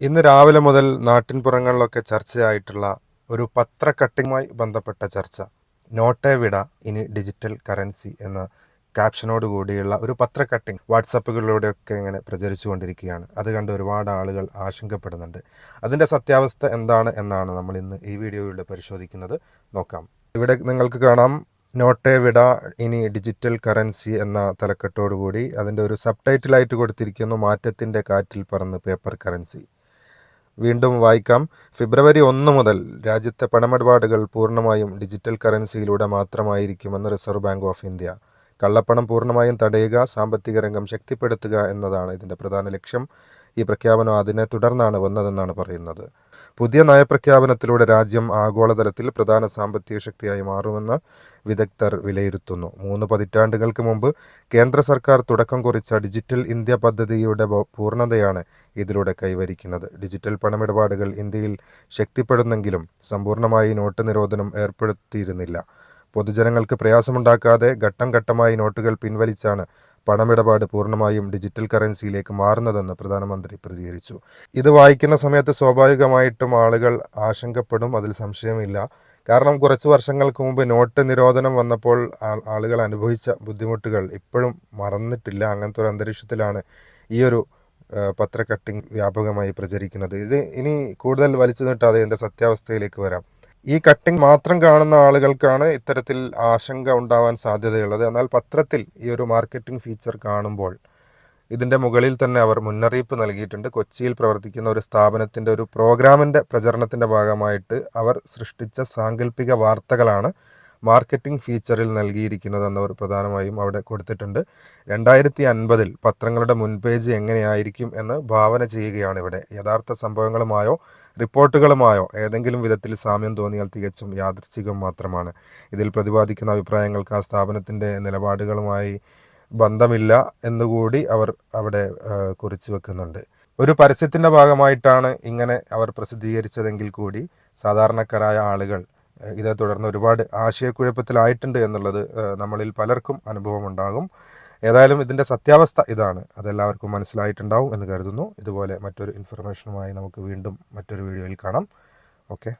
ഇന്ന് രാവിലെ മുതൽ നാട്ടിൻപുറങ്ങളിലൊക്കെ ചർച്ചയായിട്ടുള്ള ഒരു പത്ര കട്ടിങ്ങുമായി ബന്ധപ്പെട്ട ചർച്ച. നോട്ടെ വിട ഇനി ഡിജിറ്റൽ കറൻസി എന്ന ക്യാപ്ഷനോട് കൂടിയുള്ള ഒരു പത്ര കട്ടിങ് വാട്സപ്പുകളിലൂടെയൊക്കെ ഇങ്ങനെ പ്രചരിച്ചുകൊണ്ടിരിക്കുകയാണ് അത് കണ്ട് ഒരുപാട് ആളുകൾ ആശങ്കപ്പെടുന്നുണ്ട്. അതിന്റെ സത്യാവസ്ഥ എന്താണ് എന്നാണ് നമ്മൾ ഇന്ന് ഈ വീഡിയോയിലൂടെ പരിശോധിക്കുന്നത്. നോക്കാം. ഇവിടെ നിങ്ങൾക്ക് കാണാം. നോട്ടെ വിട ഇനി ഡിജിറ്റൽ കറൻസി എന്ന തലക്കെട്ടോടുകൂടി അതിന്റെ ഒരു സബ് ടൈറ്റിലായിട്ട് കൊടുത്തിരിക്കുന്നു മാറ്റത്തിന്റെ കാറ്റിൽ പറന്ന് പേപ്പർ കറൻസി. വീണ്ടും വായിക്കാം. ഫെബ്രുവരി ഒന്ന് മുതൽ രാജ്യത്തെ പണമിടപാടുകൾ പൂർണമായും ഡിജിറ്റൽ കറൻസിയിലൂടെ മാത്രമായിരിക്കുമെന്ന് റിസർവ് ബാങ്ക് ഓഫ് ഇന്ത്യ. കള്ളപ്പണം പൂർണമായും തടയുക സാമ്പത്തിക രംഗം ശക്തിപ്പെടുത്തുക എന്നതാണ് ഇതിന്റെ പ്രധാന ലക്ഷ്യം. ഈ പ്രഖ്യാപനം അതിനെ തുടർന്നാണ് വന്നതെന്നാണ് പറയുന്നത്. പുതിയ നയപ്രഖ്യാപനത്തിലൂടെ രാജ്യം ആഗോളതലത്തിൽ പ്രധാന സാമ്പത്തിക ശക്തിയായി മാറുമെന്ന് വിദഗ്ധർ വിലയിരുത്തുന്നു. മൂന്ന് പതിറ്റാണ്ടുകൾക്ക് മുമ്പ് കേന്ദ്ര സർക്കാർ തുടക്കം കുറിച്ച ഡിജിറ്റൽ ഇന്ത്യ പദ്ധതിയുടെ പൂർണതയാണ് ഇതിലൂടെ കൈവരിക്കുന്നത്. ഡിജിറ്റൽ പണമിടപാടുകൾ ഇന്ത്യയിൽ ശക്തിപ്പെടുന്നെങ്കിലും സമ്പൂർണമായി നോട്ട് നിരോധനം ഏർപ്പെടുത്തിയിരുന്നില്ല. പൊതുജനങ്ങൾക്ക് പ്രയാസമുണ്ടാക്കാതെ ഘട്ടം ഘട്ടമായി നോട്ടുകൾ പിൻവലിച്ചാണ് പണമിടപാട് പൂർണമായും ഡിജിറ്റൽ കറൻസിയിലേക്ക് മാറുന്നതെന്ന് പ്രധാനമന്ത്രി പ്രതികരിച്ചു. ഇത് വായിക്കുന്ന സമയത്ത് സ്വാഭാവികമായിട്ടും ആളുകൾ ആശങ്കപ്പെടും അതിൽ സംശയമില്ല. കാരണം കുറച്ച് വർഷങ്ങൾക്ക് മുമ്പ് നോട്ട് നിരോധനം വന്നപ്പോൾ ആളുകൾ അനുഭവിച്ച ബുദ്ധിമുട്ടുകൾ ഇപ്പോഴും മറന്നിട്ടില്ല. അങ്ങനത്തെ ഒരു അന്തരീക്ഷത്തിലാണ് ഈ ഒരു പത്ര കട്ടിംഗ് വ്യാപകമായി പ്രചരിക്കുന്നത്. ഇത് ഇനി കൂടുതൽ വലിച്ചു നീട്ടാതെ എന്റെ സത്യാവസ്ഥയിലേക്ക് വരാം. ഈ കട്ടിംഗ് മാത്രം കാണുന്ന ആളുകൾക്കാണ് ഇത്തരത്തിൽ ആശങ്ക ഉണ്ടാവാൻ സാധ്യതയുള്ളത്. എന്നാൽ പത്രത്തിൽ ഈ ഒരു മാർക്കറ്റിംഗ് ഫീച്ചർ കാണുമ്പോൾ ഇതിന്റെ മുകളിൽ തന്നെ അവർ മുന്നറിയിപ്പ് നൽകിയിട്ടുണ്ട്. കൊച്ചിയിൽ പ്രവർത്തിക്കുന്ന ഒരു സ്ഥാപനത്തിന്റെ ഒരു പ്രോഗ്രാമിന്റെ പ്രചരണത്തിന്റെ ഭാഗമായിട്ട് അവർ സൃഷ്ടിച്ച സാങ്കല്പിക വാർത്തകളാണ് മാർക്കറ്റിംഗ് ഫീച്ചറിൽ നൽകിയിരിക്കുന്നതെന്ന് അവർ പ്രധാനമായും അവിടെ കൊടുത്തിട്ടുണ്ട്. രണ്ടായിരത്തി അൻപതിൽ പത്രങ്ങളുടെ മുൻപേജ് എങ്ങനെയായിരിക്കും എന്ന് ഭാവന ചെയ്യുകയാണ് ഇവിടെ യഥാർത്ഥ സംഭവങ്ങളുമായോ റിപ്പോർട്ടുകളുമായോ ഏതെങ്കിലും വിധത്തിൽ സാമ്യം തോന്നിയാൽ തികച്ചും യാദൃശ്ചികം മാത്രമാണ്. ഇതിൽ പ്രതിപാദിക്കുന്ന അഭിപ്രായങ്ങൾക്ക് ആ സ്ഥാപനത്തിന്റെ നിലപാടുകളുമായി ബന്ധമില്ല എന്നുകൂടി അവർ അവിടെ കുറിച്ചു വെക്കുന്നുണ്ട്. ഒരു പരസ്യത്തിന്റെ ഭാഗമായിട്ടാണ് ഇങ്ങനെ അവർ പ്രസിദ്ധീകരിച്ചതെങ്കിൽ കൂടി സാധാരണക്കാരായ ആളുകൾ ഇതേ തുടർന്ന് ഒരുപാട് ആശയക്കുഴപ്പത്തിലായിട്ടുണ്ട് എന്നുള്ളത് നമ്മളിൽ പലർക്കും അനുഭവമുണ്ടാകും. ഏതായാലും ഇതിന്റെ സത്യാവസ്ഥ ഇതാണ്. അതെല്ലാവർക്കും മനസ്സിലായിട്ടുണ്ടാവും എന്ന് കരുതുന്നു. ഇതുപോലെ മറ്റൊരു ഇൻഫർമേഷനുമായി നമുക്ക് വീണ്ടും മറ്റൊരു വീഡിയോയിൽ കാണാം. ഓക്കെ